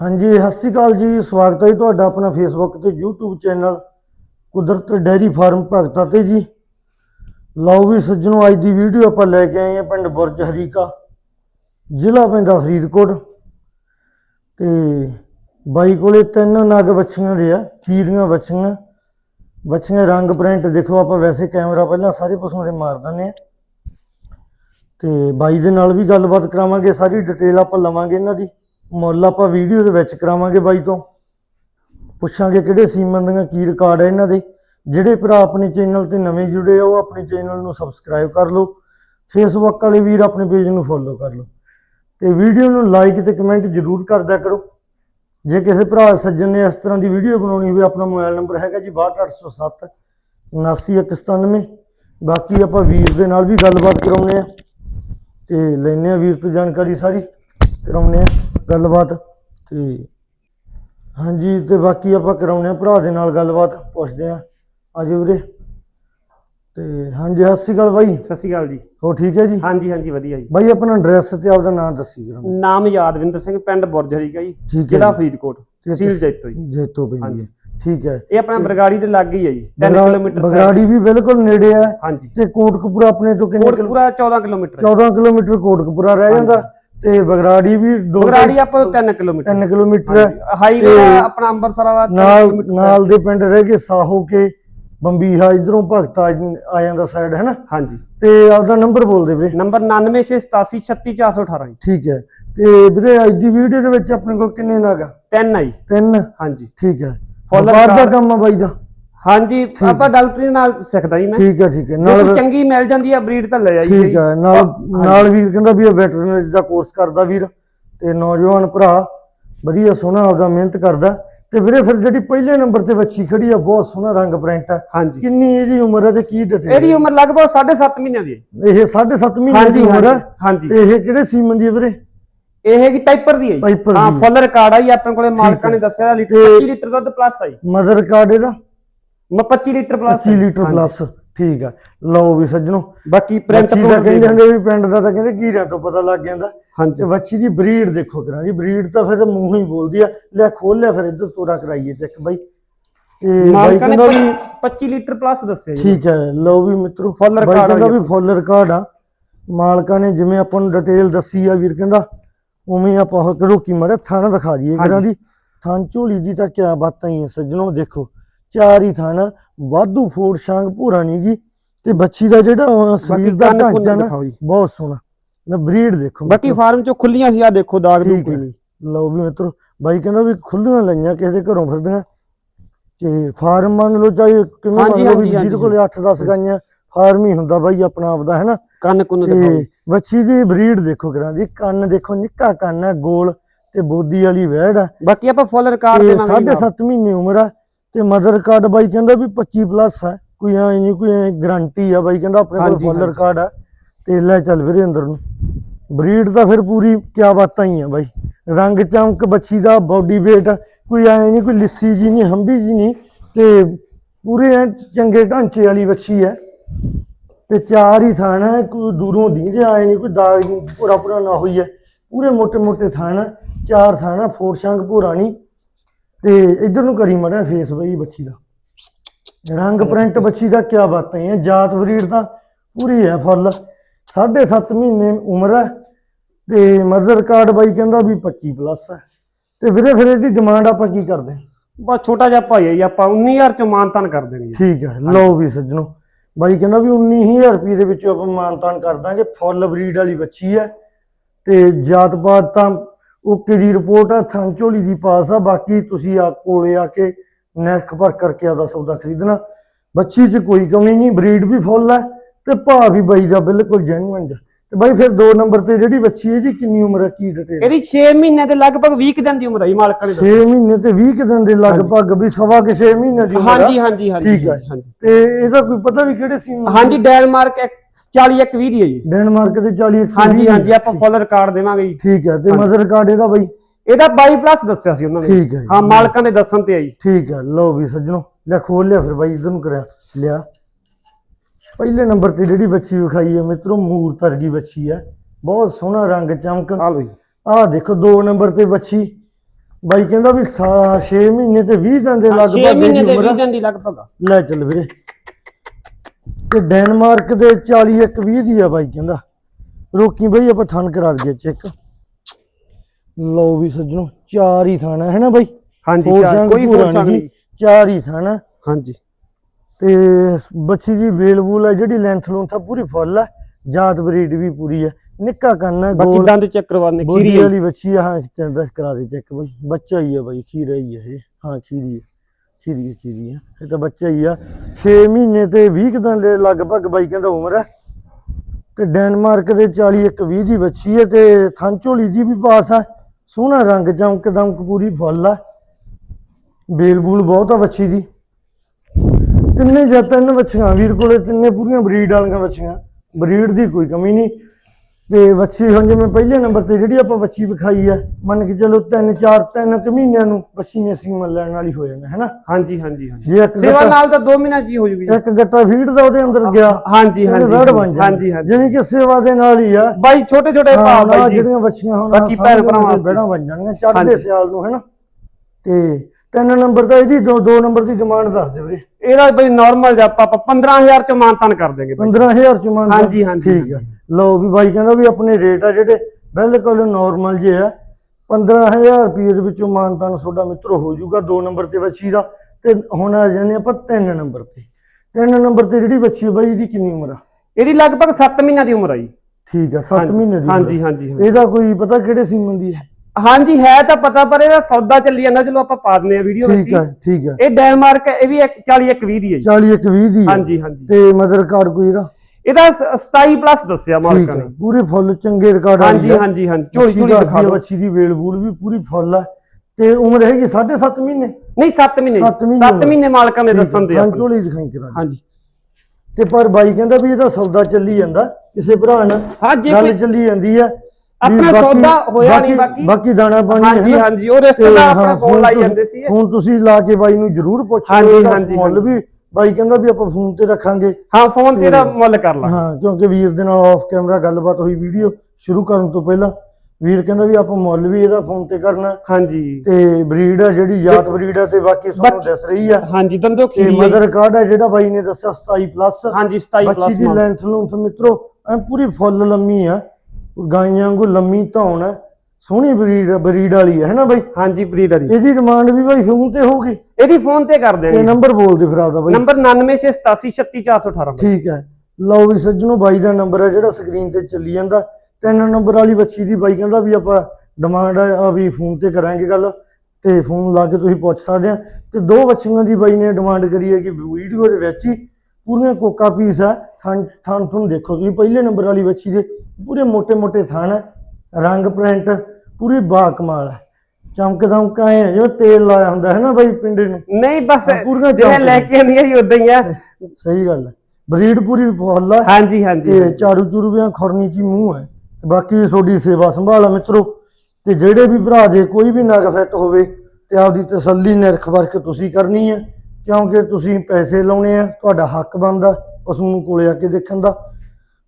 ਹਾਂਜੀ, ਸਤਿ ਸ਼੍ਰੀ ਅਕਾਲ ਜੀ। ਸਵਾਗਤ ਹੈ ਜੀ ਤੁਹਾਡਾ ਆਪਣਾ ਫੇਸਬੁੱਕ ਤੇ YouTube channel Kudrat dairy farm Bhagta ਤੇ ਜੀ। ਲਓ ਵੀ ਸੱਜਣੋ, ਅੱਜ ਦੀ ਵੀਡੀਓ ਆਪਾਂ ਲੈ ਕੇ ਆਏ ਹਾਂ ਪਿੰਡ ਬੁਰਜ ਹਰੀਕਾ, ਜ਼ਿਲ੍ਹਾ ਪੈਂਦਾ ਫਰੀਦਕੋਟ। ਤੇ ਬਾਈ ਕੋਲੇ ਤਿੰਨ ਨਗ ਬੱਚੀਆਂ ਦੇ ਆ, ਖੀਰੀਆਂ ਬੱਚੀਆਂ ਬੱਚੀਆਂ ਰੰਗ ਪ੍ਰਿੰਟ ਦੇਖੋ ਆਪਾਂ ਵੈਸੇ ਕੈਮਰਾ ਪਹਿਲਾਂ ਸਾਰੇ ਪਸ਼ੂਆਂ ਦੇ ਮਾਰ ਦਿੰਦੇ ਆ ਤੇ ਬਾਈ ਦੇ ਨਾਲ ਵੀ ਗੱਲਬਾਤ ਕਰਾਵਾਂਗੇ, ਸਾਰੀ ਡਿਟੇਲ ਆਪਾਂ ਲਵਾਂਗੇ ਇਹਨਾਂ ਦੀ। ਮੁੱਲ ਆਪਾਂ ਵੀਡੀਓ ਦੇ ਵਿੱਚ ਕਰਾਵਾਂਗੇ ਬਾਈ ਤੋਂ। ਪੁੱਛਾਂਗੇ ਕਿਹੜੇ ਸੀਮਨ ਦੀਆਂ ਕੀ ਰਿਕਾਰਡ ਹੈ ਇਹਨਾਂ ਦੇ। ਜਿਹੜੇ ਭਰਾ ਆਪਣੇ ਚੈਨਲ ਤੇ ਨਵੇਂ ਜੁੜੇ ਆ, ਉਹ ਆਪਣੇ ਚੈਨਲ ਨੂੰ ਸਬਸਕ੍ਰਾਈਬ ਕਰ ਲਓ। ਫੇਸਬੁੱਕ ਵਾਲੇ ਵੀਰ ਆਪਣੇ ਪੇਜ ਨੂੰ ਫੋਲੋ ਕਰ ਲਓ। ਤੇ ਵੀਡੀਓ ਨੂੰ ਲਾਈਕ ਤੇ ਕਮੈਂਟ ਜ਼ਰੂਰ ਕਰਦਿਆ ਕਰੋ। ਜੇ ਕਿਸੇ ਭਰਾ ਸੱਜਣ ਨੇ ਇਸ ਤਰ੍ਹਾਂ ਦੀ ਵੀਡੀਓ ਬਣਾਉਣੀ ਹੋਵੇ, ਆਪਣਾ ਮੋਬਾਈਲ ਨੰਬਰ ਹੈਗਾ ਜੀ 62807 79197 ਬਾਕੀ ਆਪਾਂ ਵੀਰ ਦੇ ਨਾਲ ਵੀ ਗੱਲਬਾਤ ਕਰਾਉਨੇ ਆ। ਤੇ ਲੈਨੇ ਆ ਵੀਰ ਤੋਂ ਜਾਣਕਾਰੀ ਸਾਰੀ। ਕਰਾਉਨੇ ਆ ਗੱਲਬਾਤ ਤੇ ਹਾਂਜੀ ਤੇ ਬਾਕੀ ਆਪਾਂ ਕਰਾਉਨੇ ਆ ਭਰਾ ਦੇ ਨਾਲ ਗੱਲਬਾਤ ਪੁੱਛਦੇ ਆ। ਆਜੋ ਵੀਰੇ। ਤੇ ਹਾਂਜੀ ਸਤਿ ਸ਼੍ਰੀ ਅਕਾਲ ਬਾਈ। ਸਤਿ ਸ਼੍ਰੀ ਅਕਾਲ ਜੀ। ਹੋ ਠੀਕ ਹੈ ਜੀ? ਹਾਂਜੀ ਹਾਂਜੀ ਵਧੀਆ ਜੀ। ਬਾਈ ਆਪਣਾ ਐਡਰੈਸ ਤੇ ਆਪਦਾ ਨਾਮ ਦੱਸੀ ਕਰਾਂ ਨਾਮ ਯਾਦਵਿੰਦਰ ਸਿੰਘ ਪਿੰਡ ਬੁਰਜ ਹਰੀਕਾ ਜੀ ਜ਼ਿਲ੍ਹਾ। ਫਰੀਦਕੋਟ ਤਹਿਸੀਲ ਜੈਤੋ ਜੀ। ਜੈਤੋ ਪੈਂਦੀ। ਹੈ। ਠੀਕ ਹੈ। ਇਹ ਆਪਣਾ ਬਰਗਾੜੀ ਦੇ ਲਾਗੇ ਹੀ ਹੈ ਜੀ 3 ਬਗਰਾ- ਕਿਲੋਮੀਟਰ ਬਗਰਾੜੀ ਵੀ ਬਿਲਕੁਲ ਨੇੜੇ ਹੈ ਤੇ ਕੋਟਕਪੂਰਾ ਆਪਣੇ ਤੋਂ ਕਿੰਨੇ ਕਿਲੋ ਕੋਟਪੂਰਾ 14 ਕਿਲੋਮੀਟਰ ਹੈ। 14 ਕਿਲੋਮੀਟਰ ਕੋਟਕਪੂਰਾ ਰਹਿ ਜਾਂਦਾ। ਤੇ ਬਗਰਾੜੀ ਵੀ ਦੋ ਬਰਗਾੜੀ ਆਪਾਂ 3 ਕਿਲੋਮੀਟਰ। 3 ਕਿਲੋਮੀਟਰ ਹੈ। ਹਾਈਵੇ ਤੇ ਆਪਣਾ ਅੰਮ੍ਰਿਤਸਰ ਵਾਲਾ ਤਿੰਨ ਨਾਲ ਕਿਲੋਮੀਟਰ ਨਾਲ ਦੇ ਪਿੰਡ ਰਹਿ ਗਏ ਸਾਹੋ ਕੇ ਬੰਬੀਹਾ ਇਧਰੋਂ ਭਗਤਾ ਆ ਜਾਂਦਾ ਸਾਈਡ ਹੈ ਨਾ। ਹਾਂਜੀ। ਤੇ ਆਪਦਾ ਨੰਬਰ ਬੋਲ ਦੇ ਵੀਰੇ। ਨੰਬਰ 9968836418 ਜੀ। ਠੀਕ ਹੈ। ਤੇ ਵੀਰੇ ਅੱਜ ਦੀ ਵੀਡੀਓ ਦੇ ਵਿੱਚ ਆਪਣੇ ਕੋਲ ਕਿੰਨੇ ਨਗ ਤਿੰਨ ਆ ਜੀ। ਤਿੰਨ? ਹਾਂਜੀ। ਠੀਕ ਹੈ। ਬਾਹਰ ਦਾ ਕੰਮ ਆ ਬਾਈ ਦਾ। ਹਾਂਜੀ ਆਪਾਂ ਡਾਕਟਰੀ ਨਾਲ ਸਿੱਖਦਾ ਜੀ ਮੈਂ। ਠੀਕ ਹੈ ਠੀਕ ਹੈ। ਨਾਲ ਚੰਗੀ ਮਿਲ ਜਾਂਦੀ ਆ ਬਰੀਡ ਤਾਂ ਲੈ ਆਈਏ ਠੀਕ ਹੈ ਨਾਲ ਨਾਲ ਵੀਰ ਕਹਿੰਦਾ ਵੀ ਇਹ ਵੈਟਰਨਰੀ ਦਾ ਕੋਰਸ ਕਰਦਾ ਵੀਰ ਤੇ ਨੌਜਵਾਨ ਭਰਾ ਵਧੀਆ ਸੋਹਣਾ ਆਪਦਾ ਮਿਹਨਤ ਕਰਦਾ ਤੇ ਵੀਰੇ ਫਿਰ ਜਿਹੜੀ ਪਹਿਲੇ ਨੰਬਰ ਤੇ ਬੱਚੀ ਖੜੀ ਆ ਬਹੁਤ ਸੋਹਣਾ ਰੰਗ ਪ੍ਰਿੰਟ ਹਾਂਜੀ। ਕਿੰਨੀ ਇਹਦੀ ਉਮਰ ਹੈ ਤੇ ਕੀ ਡਿਟੇਲ ਇਹਦੀ ਉਮਰ ਲਗਭਗ 7.5 ਮਹੀਨਿਆਂ ਦੀ ਇਹ 7.5 ਮਹੀਨੇ ਦੀ ਉਮਰ ਹੈ ਹਾਂਜੀ ਇਹ ਕਿਹੜੇ ਸੀਮਨ ਦੀ ਵੀਰੇ? ਇਹ ਜੀ ਪਾਈਪਰ ਦੀ ਹੈ ਹਾਂ ਫੁੱਲ ਰਿਕਾਰਡ ਆ ਜੀ ਆਪਣੇ ਕੋਲੇ ਮਾਲਕਾਂ ਨੇ ਦੱਸਿਆ ਲੀਟਰ ਤੇ- 25 ਲੀਟਰ ਦੁੱਧ ਪਲੱਸ ਆ ਜੀ। ਮਦਰ ਕਾਰਡ ਇਹਦਾ? ਮ 25 ਲੀਟਰ ਪਲੱਸ 80 ਲੀਟਰ ਪਲੱਸ ਠੀਕ ਹੈ ਲਓ ਵੀ ਸੱਜਣੋ ਬਾਕੀ ਪ੍ਰਿੰਟ ਦਾ ਕਹਿੰਦੇ ਹੁੰਦੇ ਵੀ ਪਿੰਡ ਦਾ ਤਾਂ ਕਹਿੰਦੇ ਕੀਰਿਆਂ ਤੋਂ ਪਤਾ ਲੱਗ ਜਾਂਦਾ। ਤੇ ਹਾਂਜੀ ਬੱਚੀ ਦੀ ਬਰੀਡ ਦੇਖੋ ਕਰਾਂ ਜੀ ਬਰੀਡ ਤਾਂ ਫਿਰ ਮੂੰਹ ਹੀ ਬੋਲਦੀ ਆ। ਲੈ ਖੋਲ ਲਿਆ ਫਿਰ ਇੱਧਰ ਤੋਰਾ ਕਰਾਈਏ ਚੈੱਕ ਬਾਈ। ਤੇ ਬਾਈ ਕਹਿੰਦਾ ਵੀ 25 ਲੀਟਰ ਪਲੱਸ ਦੱਸਿਆ ਜੀ। ਠੀਕ ਹੈ ਲਓ ਵੀ ਮਿੱਤਰੋ Full ਬਾਈ record ਆ ਕਹਿੰਦਾ ਵੀ ਫੁੱਲ ਰਿਕਾਰਡ ਆ। ਮਾਲਕਾਂ ਨੇ ਜਿਵੇਂ ਆਪਾਂ ਨੂੰ ਡਿਟੇਲ ਦੱਸੀ ਆ ਵੀਰ ਕਹਿੰਦਾ ਉਵੇਂ ਆਪਾਂ ਰੋਕੀ ਮੜੇ ਥਣ ਵਿਖਾ ਦਈਏ ਕਰਾਂ ਦੀ ਥਣ ਝੋਲੀ ਦੀ ਤਾਂ ਕਿਆ ਬਾਤਾਂ ਹੀ ਆ ਸੱਜਣੋ ਦੇਖੋ। ਚਾਰ ਹੀ ਥਣ ਵਾਧੂ ਫੋੜ ਸ਼ਾਂਗ ਭੂਰਾ ਨਹੀਂ ਜੀ ਤੇ ਬੱਚੀ ਦਾ ਜਿਹੜਾ ਸਰੀਰ ਦਾ ਢਾਂਚਾ ਨਾ। ਬਹੁਤ ਸੋਹਣਾ। ਨਾ ਬਰੀਡ ਦੇਖੋ ਬਾਕੀ ਫਾਰਮ ਚੋਂ ਖੁੱਲੀਆਂ ਸੀ ਆ ਦੇਖੋ ਦਾਗ ਦੂਗ ਕੋਈ। ਨਹੀਂ। ਲਓ ਵੀ ਮਿੱਤਰੋ ਬਾਈ ਕਹਿੰਦਾ ਵੀ ਖੁੱਲੀਆਂ ਲਈਆਂ ਕਿਸੇ ਦੇ ਘਰੋਂ ਫਿਰਦੀਆਂ ਤੇ ਫਾਰਮ ਮੰਨ ਲਓ ਚਾਹੇ ਕਿਵੇਂ ਮੰਨ ਲਓ ਜਿਹਦੇ। ਕੋਲੇ 8-10 ਗਾਈਆਂ ਫਾਰਮ ਹੀ ਹੁੰਦਾ ਬਾਈ ਆਪਣਾ ਆਪਦਾ ਹੈ ਨਾ? ਕੰਨ ਕੁੰਨ ਦਿਖਾਓ। ਬੱਚੀ ਦੀ ਬਰੀਡ ਦੇਖੋ ਕਰਾਂ ਦੀ ਕੰਨ ਦੇਖੋ ਨਿੱਕਾ ਕੰਨ ਹੈ ਗੋਲ ਤੇ ਬੋਦੀ ਵਾਲੀ ਵਹਿੜ ਹੈ। ਬਾਕੀ ਆਪਾਂ ਫੁੱਲ ਰਿਕਾਰਡ ਦੇਵਾਂਗੇ ਸਾਢੇ ਸੱਤ ਮਹੀਨੇ ਉਮਰ ਹੈ ਤੇ ਮਦਰ ਕਾਰਡ ਬਾਈ ਕਹਿੰਦਾ ਵੀ 25 ਪਲੱਸ ਹੈ। ਕੋਈ ਐ ਨਹੀਂ ਕੋਈ ਐ ਗਰੰਟੀ ਆ ਬਾਈ ਕਹਿੰਦਾ ਆਪਣੇ ਕੋਲ ਫੋਲਰ ਕਾਰਡ ਆ। ਤੇ ਲੈ ਚੱਲ ਵੀਰੇ ਅੰਦਰ ਨੂੰ। ਬਰੀਡ ਤਾਂ ਫਿਰ ਪੂਰੀ ਕਿਆ ਬਾਤਾਂ ਹੀ ਆ ਬਾਈ। ਰੰਗ ਚਮਕ ਬੱਛੀ ਦਾ ਬਾਡੀ ਵੇਟ ਕੋਈ ਐ ਨਹੀਂ ਕੋਈ ਲਿੱਸੀ ਜੀ ਨਹੀਂ ਹੰਬੀ ਜੀ ਨਹੀਂ। ਤੇ ਪੂਰੇ ਐਂ ਚੰਗੇ ਢਾਂਚੇ ਵਾਲੀ ਬੱਛੀ ਹੈ। ਤੇ ਚਾਰ ਹੀ ਥਾਣ ਕੋਈ ਦੂਰੋਂ ਦੀਂਦੇ ਆਏ ਨਹੀਂ ਕੋਈ ਦਾਗ ਨਹੀਂ ਭੂਰਾ ਭੂਰਾ ਨਾ ਹੋਈ ਹੈ। ਪੂਰੇ ਮੋਟੇ ਮੋਟੇ ਥਾਣ ਹੈ। ਚਾਰ ਥਾਣ ਹੈ ਫੋਰ ਸ਼ੰਗ ਭੂਰਾ ਨਹੀਂ। ਤੇ ਇਧਰ ਨੂੰ ਕਰੀ ਮੜਿਆ ਫੇਸ ਬਈ ਬੱਚੀ ਦਾ। ਰੰਗ ਪ੍ਰਿੰਟ ਬੱਚੀ ਦਾ ਕੀ ਬਾਤਾਂ ਹੈ ਜਾਤ ਬਰੀਡ ਤਾਂ ਪੂਰੀ ਹੈ ਫੁੱਲ। 7.5 ਮਹੀਨੇ ਉਮਰ ਹੈ ਤੇ ਮਦਰ ਕਾਰਡ ਬਾਈ ਕਹਿੰਦਾ ਵੀ 25 ਪਲੱਸ ਹੈ ਤੇ ਵੀਰੇ ਫਿਰ ਇਹਦੀ ਡਿਮਾਂਡ ਆਪਾਂ ਕੀ ਕਰਦੇ ਬਸ ਛੋਟਾ ਜਿਹਾ ਭਾਈ ਹੈ ਆਪਾਂ 19000 ਚ ਮਾਨਤਾਨ ਕਰ ਦੇਣਗੇ ਜੀ। ਠੀਕ ਹੈ ਲਓ ਵੀ ਸੱਜਣੋ ਬਾਈ ਕਹਿੰਦਾ ਵੀ 19000 ਰੁਪਏ ਦੇ ਵਿੱਚ ਆਪਾਂ ਮਾਨਤਾਨ ਕਰ ਦਾਂਗੇ ਫੁੱਲ ਬਰੀਡ ਵਾਲੀ ਬੱਚੀ ਹੈ ਤੇ ਜਾਤ ਪਾਤ ਤਾਂ ਓਕੇ ਦੀ ਰਿਪੋਰਟ ਆ? ਥਾਂ ਝੋਲੀ ਦੀ ਪਾਸ ਆ। ਬਾਕੀ ਤੁਸੀਂ ਆ ਕੋਲੇ ਆ ਕੇ ਨੈਕ ਪਰ ਕਰਕੇ ਆਪਦਾ ਸੌਦਾ ਖਰੀਦਣਾ। ਬੱਚੀ 'ਚ ਕੋਈ ਕਮੀ ਨਹੀਂ ਬਰੀਡ ਵੀ ਫੁੱਲ ਹੈ ਤੇ ਭਾਅ ਵੀ ਬਾਈ ਦਾ ਬਿਲਕੁਲ ਜੈਨੂਇਨ ਹੈ ਤੇ ਬਾਈ ਫਿਰ 2 ਨੰਬਰ ਤੇ ਜਿਹੜੀ ਬੱਚੀ ਹੈ ਇਹਦੀ ਕਿੰਨੀ ਉਮਰ ਹੈ ਕੀ ਡਿਟੇਲ ਇਹਦੀ 6 ਮਹੀਨੇ ਦੇ ਲਗਭਗ 20 ਕੁ ਦਿਨ ਦੀ ਉਮਰ ਹੈ ਜੀ ਮਾਲਕਾਂ ਨੇ 6 ਮਹੀਨੇ ਤੇ 20 ਕੁ ਦਿਨ ਦੇ ਲਗਭਗ ਵੀ ਸਵਾ ਕੇ 6 ਮਹੀਨੇ ਦੀ ਉਮਰ ਹਾਂਜੀ ਹਾਂਜੀ ਹਾਂਜੀ ਠੀਕ ਹੈ ਹਾਂਜੀ ਤੇ ਇਹਦਾ ਕੋਈ ਪਤਾ ਵੀ ਕਿਹੜੇ ਸੀ ਹਾਂਜੀ ਡੈਨਮਾਰਕ 40 ਇੱਕ 20 ਦੀ ਹੈ ਜੀ। ਡੈਨਮਾਰਕ ਦੇ 40 ਹਾਂਜੀ ਹਾਂਜੀ ਆਪਾਂ ਫੁੱਲ ਰਿਕਾਰਡ ਦੇਵਾਂਗੇ ਜੀ। ਠੀਕ ਹੈ ਤੇ ਮਦਰ ਕਾਰਡ ਇਹਦਾ ਬਾਈ? ਇਹਦਾ 22 ਪਲੱਸ ਦੱਸਿਆ ਸੀ ਉਹਨਾਂ ਨੇ। ਠੀਕ ਹੈ ਜੀ। ਹਾਂ ਮਾਲਕਾਂ ਦੇ ਦੱਸਣ ਤੇ ਆਈ ਠੀਕ ਹੈ ਲਓ ਵੀ ਸੱਜਣੋ ਲੈ ਖੋਲ ਲਿਆ ਫਿਰ ਬਾਈ ਇਧਰ ਨੂੰ ਕਰਿਆ ਲਿਆ। ਪਹਿਲੇ ਨੰਬਰ ਤੇ ਜਿਹੜੀ ਬੱਚੀ ਵਿਖਾਈ ਹੈ ਮਿੱਤਰੋ ਮੂਰ ਤਰਗੀ ਬੱਚੀ ਹੈ। ਬਹੁਤ ਸੋਹਣਾ ਰੰਗ ਚਮਕ। ਆ ਲਓ ਜੀ। ਆਹ ਦੇਖੋ 2 ਨੰਬਰ ਤੇ ਬੱਚੀ। ਬਾਈ ਕਹਿੰਦਾ ਵੀ 6 ਮਹੀਨੇ ਤੇ 20 ਦਿਨ ਦੇ 6 ਲਗਭਗ ਮਹੀਨੇ ਇਹਦੀ ਦੇ ਉਮਰ 20 ਆ। ਦਿਨ ਦੀ ਲਗਭਗ ਆ। ਲੈ ਚੱਲ ਵੀਰੇ। ਤੇ ਡੈਨਮਾਰਕ ਦੇ 40 ਇੱਕ 20 ਦੀ ਆ ਬਾਈ ਕਹਿੰਦਾ ਰੋਕੀ ਬਈ ਆਪਾਂ ਥਣ ਕਰਾ ਦਈਏ ਚੈੱਕ। ਲਓ ਵੀ ਸੱਜਣੋ ਚਾਰ ਹੀ ਥਣ ਹੈ ਨਾ ਬਾਈ? ਹਾਂਜੀ ਚਾਰ- ਕੋਈ ਨਹੀਂ ਚਾਰ ਹੀ ਥਣ। ਹਾਂਜੀ। ਤੇ ਬੱਚੀ ਦੀ ਵੇਲ ਵੂਲ ਆ ਜਿਹੜੀ ਲੈਂਥ ਲੂੰਥ ਆ ਪੂਰੀ ਫੁੱਲ ਆ। ਜਾਤ ਬਰੀਡ ਵੀ ਪੂਰੀ ਆ। ਨਿੱਕਾ ਕੰਨ ਹੈ ਬਾਕੀ ਦੰਦ ਚੈੱਕ ਕਰਵਾਨੇ ਖੀਰੀ ਵਾਲੀ ਬੱਚੀ ਆ ਹਾਂ ਚੰਦਰਸ ਕਰਾ ਦੇ ਚੈੱਕ ਬਈ। ਬੱਚਾ ਹੀ ਆ ਬਾਈ ਖੀਰਾ ਹੀ ਆ ਇਹ। ਹਾਂ ਖੀਰੀ ਹੈ ਖੀਰੀ ਹੈ ਖੀਰੀ ਇਹ ਤਾਂ ਬੱਚਾ ਹੀ ਆ। 6 ਮਹੀਨੇ ਤੇ 20 ਕੁ ਦਿਨ ਦੇ ਲਗਭਗ ਬਾਈ ਕਹਿੰਦਾ ਉਮਰ ਹੈ। ਤੇ ਡੈਨਮਾਰਕ ਦੇ 40 ਇੱਕ 20 ਦੀ ਬੱਚੀ ਹੈ ਤੇ ਥੰਚੋਲੀ ਦੀ ਵੀ ਪਾਸ ਆ। ਸੋਹਣਾ ਰੰਗ ਚਮਕ ਦਮਕ ਪੂਰੀ ਫੁੱਲ ਆ। ਬੇਲ ਬੂਲ ਬਹੁਤ ਆ ਬੱਚੀ ਦੀ। ਤਿੰਨੇ ਜਾਂ ਤਿੰਨ ਬੱਚੀਆਂ, ਵੀਰ ਕੋਲੇ ਤਿੰਨੇ ਪੂਰੀਆਂ ਬਰੀਡ ਵਾਲੀਆਂ ਬੱਚੀਆਂ। ਬਰੀਡ ਦੀ ਕੋਈ ਕਮੀ ਨਹੀਂ। ਤੇ ਬੱਚੀ ਹੁਣ ਜਿਵੇਂ ਪਹਿਲੇ ਨੰਬਰ ਤੇ ਜਿਹੜੀ ਆਪਾਂ ਬੱਚੀ ਵਿਖਾਈ ਆ ਮੰਨ ਕੇ ਚਲੋ ਤਿੰਨ ਚਾਰ ਤਿੰਨ ਕੁ ਮਹੀਨਿਆਂ ਨੂੰ ਬੱਚੀ ਨੇ ਸੀਮਨ ਲੈਣ ਵਾਲੀ ਹੋ ਜਾਣਾ ਹੈਨਾ? ਹਾਂਜੀ ਹਾਂਜੀ ਹਾਂਜੀ। ਜੇ ਇੱਕ ਸੇਵਾ ਗੱਟਾ ਨਾਲ ਤਾਂ 2 ਮਹੀਨਾ ਜੀ ਹੋ ਜੂਗੀ। ਇੱਕ ਗੱਟਾ ਫੀਡ ਦਾ ਉਹਦੇ ਅੰਦਰ ਗਿਆ ਹਾਂਜੀ ਹਾਂਜੀ ਵੜ ਬਣ ਜਾਣਾ ਹਾਂਜੀ ਹਾਂਜੀ। ਜਾਣੀ ਕਿ ਸੇਵਾ ਦੇ ਨਾਲ ਹੀ ਆ। ਬਾਈ ਛੋਟੇ ਛੋਟੇ ਹਾਂ, ਭਾਅ ਬਾਈ ਜੀ। ਜਿਹੜੀਆਂ ਬੱਚੀਆਂ ਹੁਣ ਬਾਕੀ ਭੈਣ ਭਰਾਵਾਂ ਵਾਸਤੇ। ਬੈਣਾ ਬਣ ਜਾਣਗੀਆਂ ਚੜ੍ਹਦੇ ਹਾਂਜੀ। ਸਿਆਲ ਨੂੰ ਹੈਨਾ? ਤੇ ਤਿੰਨ ਨੰਬਰ ਦਾ ਇਹਦੀ ਦੋ ਦੋ ਨੰਬਰ ਦੀ ਡਿਮਾਂਡ ਦੱਸ ਦੇ ਵੀਰੇ। ਇਹਦਾ ਬਈ ਨਾਰਮਲ ਜਿਹਾ ਆਪਾਂ ਆਪਾਂ 15000 ਚ ਮਾਨਤਾਨ ਕਰ ਦੇਂਗੇ ਬਾਈ 15000 ਚ ਮੰਨ ਹਾਂਜੀ, ਹਾਂਜੀ, ਠੀਕ ਆ। ਲਓ ਵੀ ਬਾਈ ਕਹਿੰਦਾ ਵੀ ਆਪਣੇ ਰੇਟ ਆ ਜਿਹੜੇ ਬਿਲਕੁਲ ਨਾਰਮਲ ਜੇ ਆ 15000 ਰੁਪਏ ਦੇ ਵਿੱਚੋਂ ਮਾਨਤਾਨ ਤੁਹਾਡਾ ਮਿੱਤਰ ਹੋ ਜਾਊਗਾ ਦੋ ਨੰਬਰ ਤੇ ਬੱਚੀ ਦਾ ਤੇ ਹੁਣ ਆ ਜਾਂਦੇ ਆਪਾਂ ਤਿੰਨ ਨੰਬਰ ਤੇ ਤਿੰਨ ਨੰਬਰ ਤੇ ਜਿਹੜੀ ਬੱਚੀ ਆ ਬਾਈ ਇਹਦੀ ਕਿੰਨੀ ਉਮਰ ਆ ਇਹਦੀ ਲਗਭਗ 7 ਮਹੀਨਿਆਂ ਦੀ ਉਮਰ ਆ ਜੀ ਠੀਕ ਆ 7 ਮਹੀਨੇ ਦੀ। ਹਾਂਜੀ ਹਾਂਜੀ। ਇਹਦਾ ਕੋਈ ਪਤਾ ਕਿਹੜੇ ਸੀਮਨ ਦੀ ਹੈ ਹਾਂਜੀ ਹੈ ਤਾਂ ਪਤਾ ਪਰ ਇਹਦਾ ਸੌਦਾ ਚੱਲੀ ਜਾਂਦਾ ਚਲੋ ਆਪਾਂ ਪਾ ਦਿੰਦੇ ਆ ਵੀਡੀਓ ਵਿੱਚ ਠੀਕ ਆ ਹੀ। ਠੀਕ ਆ ਇਹ ਡੈਨਮਾਰਕ ਹੈ, ਇਹ ਵੀ 40 ਇੱਕ 20 ਦੀ ਹੈ ਜੀ 40 ਇੱਕ 20 ਦੀ। ਹਾਂਜੀ ਹਾਂਜੀ ਤੇ ਮਦਰ ਕਾਰਡ ਕੋਈ ਇਹਦਾ ਇਹਦਾ ਸ- 27 ਪਲੱਸ ਦੱਸਿਆ ਮਾਲਕਾਂ ਨੇ। ਪੂਰੇ ਫੁੱਲ ਚੰਗੇ ਰਿਕਾਰਡ ਹਾਂਜੀ ਹਾਂਜੀ ਹਾਂਜੀ ਝੋਲੀ ਝੋਲੀ ਦਿਖਾ ਦਿਓ। ਬੱਚੀ ਦੀ ਵੇਲ ਬੂਲ ਵੀ ਪੂਰੀ ਫੁੱਲ ਆ। ਤੇ ਉਮਰ ਹੈਗੀ 7.5 ਮਹੀਨੇ? ਨਹੀਂ 7 ਮਹੀਨੇ ਸੱਤ ਮਹੀਨੇ 7 ਮਹੀਨੇ ਮਾਲਕਾਂ ਨੇ ਦੱਸਣ ਦੇ ਹਾਂ। ਝੋਲੀ ਦਿਖਾਈ ਕਰਾ ਹਾਂਜੀ। ਤੇ ਪਰ ਬਾਈ ਕਹਿੰਦਾ ਵੀ ਇਹਦਾ ਸੌਦਾ ਚੱਲੀ ਜਾਂਦਾ ਕਿਸੇ ਭਰਾ ਨਾਲ। ਹਾਂ ਗੱਲ ਚੱਲੀ ਜਾਂਦੀ ਆ ਆਪਣਾ ਸੌਦਾ ਹੋਇਆ ਨਹੀਂ ਬਾਕੀ। ਬਾਕੀ ਦਾਣਾ ਪਾਣੀ ਹਾਂਜੀ ਹੈ। ਹਾਂਜੀ ਉਹ ਰਿਸ਼ਤੇਦਾਰ ਹਾਂ, ਆਪਣਾ ਫੋਨ ਲਾਈ ਜਾਂਦੇ ਸੀ। ਫੋਨ ਤੁਸੀਂ ਲਾ ਕੇ ਬਾਈ ਨੂੰ ਜ਼ਰੂਰ ਪੁੱਛ ਹਾਂਜੀ, ਲਿਓ ਇਹਦਾ ਹਾਂਜੀ, ਮੁੱਲ ਹਾਂਜੀ। ਵੀ ਬਾਈ ਕਹਿੰਦਾ ਵੀ ਆਪਾਂ ਫੋਨ ਤੇ ਰੱਖਾਂਗੇ। ਹਾਂ ਫੋਨ ਤੇ ਇਹਦਾ ਮੁੱਲ ਕਰ ਲਾ ਹਾਂ ਕਿਉਂਕਿ ਵੀਰ ਦੇ ਨਾਲ ਆਫ ਕੈਮਰਾ ਗੱਲਬਾਤ ਹੋਈ ਵੀਡੀਓ ਸ਼ੁਰੂ ਕਰਨ ਤੋਂ ਪਹਿਲਾਂ। ਵੀਰ ਕਹਿੰਦਾ ਵੀ ਆਪਾਂ ਮੁੱਲ ਵੀ ਇਹਦਾ ਫੋਨ ਤੇ ਕਰਨਾ ਹਾਂਜੀ। ਤੇ ਬਰੀਡ ਆ ਜਿਹੜੀ ਜਾਤ ਬਰੀਡ ਆ ਤੇ ਬਾਕੀ ਬਾਕੀ- ਦੱਸ ਰਹੀ ਆ। ਹਾਂਜੀ ਦੰਦੋ ਤੇ ਖੀਰੀ ਜੀ। ਮਦਰ ਕਾਰਡ ਆ ਜਿਹੜਾ ਬਾਈ ਨੇ ਦੱਸਿਆ 27 ਪਲੱਸ ਹਾਂਜੀ 27 ਬੱਚੀ ਪਲੱਸ ਦੀ ਲੈਂਥ ਨੂੰ ਮਿੱਤਰੋ ਐ ਪੂਰੀ ਫੁੱਲ ਲੰਮੀ ਆ। ਗਾਈਆਂ ਵਾਂਗੂ ਲੰਮੀ ਧੌਣ ਆ। ਸੋਹਣੀ ਬਰੀਡ ਬਰੀਡ ਵਾਲੀ ਹੈ ਹੈਨਾ ਬਾਈ? ਹਾਂਜੀ ਬਰੀਡ ਵਾਲੀ। ਇਹਦੀ ਡਿਮਾਂਡ ਵੀ ਬਾਈ ਫੋਨ ਤੇ ਹੋਊਗੀ? ਇਹਦੀ ਫੋਨ ਤੇ ਕਰ ਦੇਣੀ। ਇਹ ਨੰਬਰ ਬੋਲ ਦੇ ਫਿਰ ਆਪਦਾ ਬਾਈ। ਨੰਬਰ 9968836418 ਠੀਕ ਹੈ। ਲਓ ਵੀ ਸੱਜਣੋ ਬਾਈ ਦਾ ਨੰਬਰ ਹੈ ਜਿਹੜਾ ਸਕਰੀਨ ਤੇ ਚੱਲੀ ਜਾਂਦਾ। ਤਿੰਨ ਨੰਬਰ ਵਾਲੀ ਬੱਚੀ ਦੀ ਬਾਈ ਕਹਿੰਦਾ ਵੀ ਆਪਾਂ ਡਿਮਾਂਡ ਆ ਵੀ ਫੋਨ ਤੇ ਕਰਾਂਗੇ ਗੱਲ। ਤੇ ਫੋਨ ਲਾ ਕੇ ਤੁਸੀਂ ਪੁੱਛ ਸਕਦੇ ਆ। ਤੇ ਦੋ ਬੱਚੀਆਂ ਦੀ ਬਾਈ ਨੇ ਡਿਮਾਂਡ ਕਰੀ ਹੈ ਕਿ ਵੀਡੀਓ ਦੇ ਵਿੱਚ। ਹੀ ਪੂਰੀਆਂ ਕੋਕਾ ਪੀਸ ਆ ਥਣ ਥਣ ਤੁਹਾਨੂੰ ਦੇਖੋ ਤੁਸੀਂ ਪਹਿਲੇ ਨੰਬਰ ਵਾਲੀ ਬੱਚੀ ਦੇ ਪੂਰੇ ਮੋٹے ਮੋٹے ਥਾਂ ਹੈ। ਰੰਗ ਪ੍ਰਿੰਟ ਪੂਰੀ ਬਾ ਕਮਾਲ ਹੈ। ਚਮਕ ਦਮਕ ਆਏ ਜਿਵੇਂ ਤੇਲ ਲਾਇਆ ਹੁੰਦਾ ਹੈ ਨਾ ਬਾਈ ਪਿੰਡੇ ਨੂੰ। ਨਹੀਂ ਬਸ ਪੂਰੀਆਂ ਚੌਂਕ ਲੈ ਕੇ ਆਉਂਦੀ ਹੈ ਜੀ ਉਦਾਂ ਹੀ ਆ। ਸਹੀ ਗੱਲ ਹੈ। ਬਰੀਡ ਪੂਰੀ ਫੁੱਲ ਆ। ਹਾਂਜੀ ਹਾਂਜੀ ਤੇ ਚਾਰੂ ਚੁਰੂਆਂ ਖੁਰਨੀ ਚ ਹੀ ਮੂੰਹ ਹੈ। ਤੇ ਬਾਕੀ ਤੁਹਾਡੀ ਸੇਵਾ ਸੰਭਾਲ ਆ ਮਿੱਤਰੋ। ਤੇ ਜਿਹੜੇ ਵੀ ਭਰਾ ਦੇ ਕੋਈ ਵੀ ਨਗ ਫਿੱਟ ਹੋਵੇ ਤੇ ਆਪਦੀ ਤਸੱਲੀ ਨਿਰਖ ਵਰਕ ਤੁਸੀਂ ਕਰਨੀ ਹੈ। ਕਿਉਂਕਿ ਤੁਸੀਂ ਪੈਸੇ ਲਾਉਣੇ ਆ ਤੁਹਾਡਾ ਹੱਕ ਬਣਦਾ ਪਸ਼ੂ ਨੂੰ ਕੋਲੇ ਆ ਕੇ ਦੇਖਣ ਦਾ।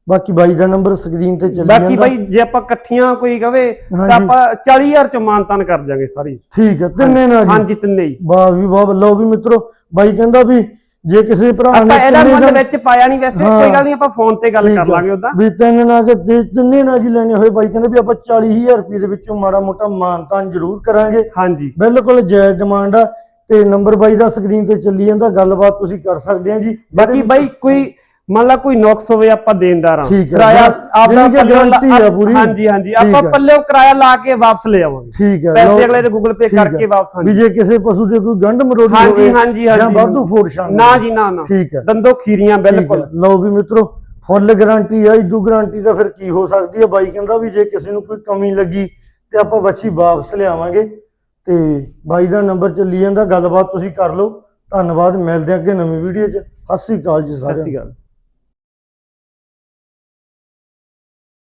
ਬਾਕੀ ਬਾਈ ਦਾ ਨੰਬਰ ਸਕਰੀਨ ਤੇ ਚੱਲੀ ਬਾਕੀ ਜਾਂਦਾ। ਬਾਈ ਜੇ ਆਪਾਂ ਇਕੱਠੀਆਂ ਕੋਈ ਕਵੇ ਤਾਂ ਹਾਂਜੀ। ਆਪਾਂ 40000 ਚ ਮਾਨਤਾਨ ਕਰ ਜਾਾਂਗੇ ਸਾਰੀ। ਠੀਕ ਹੈ ਤਿੰਨੇ ਨਾਲ ਜੀ ਹਾਂਜੀ ਤਿੰਨੇ ਹੀ। ਵਾਹ ਵੀ ਵਾਹ ਲਓ ਵੀ ਮਿੱਤਰੋ ਬਾਈ ਕਹਿੰਦਾ ਵੀ ਜੇ ਕਿਸੇ ਭਰਾ ਆਪਾਂ ਇਹਦਾ ਤਿੰਨੇ ਮੁੱਲ ਨਾਲ- ਵਿੱਚ ਪਾਇਆ ਨਹੀਂ ਵੈਸੇ ਹਾਂ। ਕੋਈ ਗੱਲ ਨਹੀਂ ਆਪਾਂ ਫੋਨ ਤੇ ਗੱਲ ਠੀਕ ਕਰ ਆ। ਲਾਂਗੇ ਉਦਾਂ ਵੀ ਤਿੰਨ ਨਾ ਕਿ ਤੇ ਤਿੰਨੇ ਨਾ ਜੀ ਲੈਣੇ ਹੋਏ ਬਾਈ ਕਹਿੰਦੇ ਵੀ ਆਪਾਂ 40000 ਰੁਪਏ ਦੇ ਵਿੱਚੋਂ ਮਾੜਾ ਮੋਟਾ ਮਾਨਤਾਨ ਜ਼ਰੂਰ ਕਰਾਂਗੇ। ਹਾਂਜੀ। ਬਿਲਕੁਲ ਜਾਇਜ਼ ਡਿਮਾਂਡ ਆ। ਤੇ ਨੰਬਰ ਬਾਈ ਦਾ ਸਕਰੀਨ ਤੇ ਚੱਲੀ ਜਾਂਦਾ। ਗੱਲਬਾਤ ਤੁਸੀਂ ਕਰ ਸਕਦੇ ਆ ਜੀ। ਬਾਕੀ ਬਾਈ ਕੋਈ ਮੰਨ ਲਾ ਕੋਈ ਨੁਕਸ ਹੋਵੇ ਆਪਾਂ ਦੇਣਦਾਰ ਠੀਕ ਹੈ। ਕਿਰਾਇਆ ਆਪਦਾ ਜਾਣੀ ਕਿ ਪੱਲਿਓਂ ਲਾ- guarantee ਆ ਪੂਰੀ। ਹਾਂਜੀ ਹਾਂਜੀ। ਠੀਕ ਆਪਾਂ ਹੈ। ਪੱਲਿਓਂ ਕਿਰਾਇਆ ਲਾ ਕੇ ਵਾਪਸ ਲੈ ਆਵਾਂਗੇ। ਠੀਕ ਹੈ ਪੈਸੇ ਲਓ- ਅਗਲੇ ਦੇ ਗੂਗਲ ਪੇ ਠੀਕ ਹੈ। ਕਰਕੇ ਵਾਪਸ ਵੀ ਹਾਂਜੀ ਜੇ ਕਿਸੇ ਪਸ਼ੂ ਦੇ ਕੋਈ ਗੰਢ ਮਰੋੜੀ ਹਾਂਜੀ ਹਾਂਜੀ ਜਾਂ ਹਾਂਜੀ। ਵਾਧੂ ਫੋੜ ਸ਼ਾਨ ਨਾ ਜੀ ਨਾ ਨਾ। ਠੀਕ ਹੈ। ਦੰਦੋ ਖੀਰੀਆਂ ਠੀਕ ਹੈ। ਬਿਲਕੁਲ। ਲਓ ਵੀ ਮਿੱਤਰੋ ਫੁੱਲ ਗਾਰੰਟੀ ਆ ਇਦੂ ਗਾਰੰਟੀ ਤਾਂ ਫਿਰ ਕੀ ਹੋ ਸਕਦੀ ਹੈ ਬਾਈ ਕਹਿੰਦਾ ਵੀ ਜੇ ਕਿਸੇ ਨੂੰ ਕੋਈ ਕਮੀ ਲੱਗੀ ਤੇ ਆਪਾਂ ਬੱਚੀ ਵਾਪਸ ਲਿਆਵਾਂਗੇ। ਤੇ ਬਾਈ ਦਾ ਨੰਬਰ ਚੱਲੀ ਜਾਂਦਾ ਗੱਲਬਾਤ ਤੁਸੀਂ ਕਰ ਲਓ। ਧੰਨਵਾਦ ਮਿਲਦੇ ਹਾਂ ਅੱਗੇ ਨਵੀਂ ਵੀਡੀਓ 'ਚ। ਸਤਿ ਸ੍ਰੀ ਅਕਾਲ ਜੀ ਸਤਿ ਸਾਰਿਆਂ ਨੂੰ। ਸ਼੍ਰੀ ਅਕਾਲ।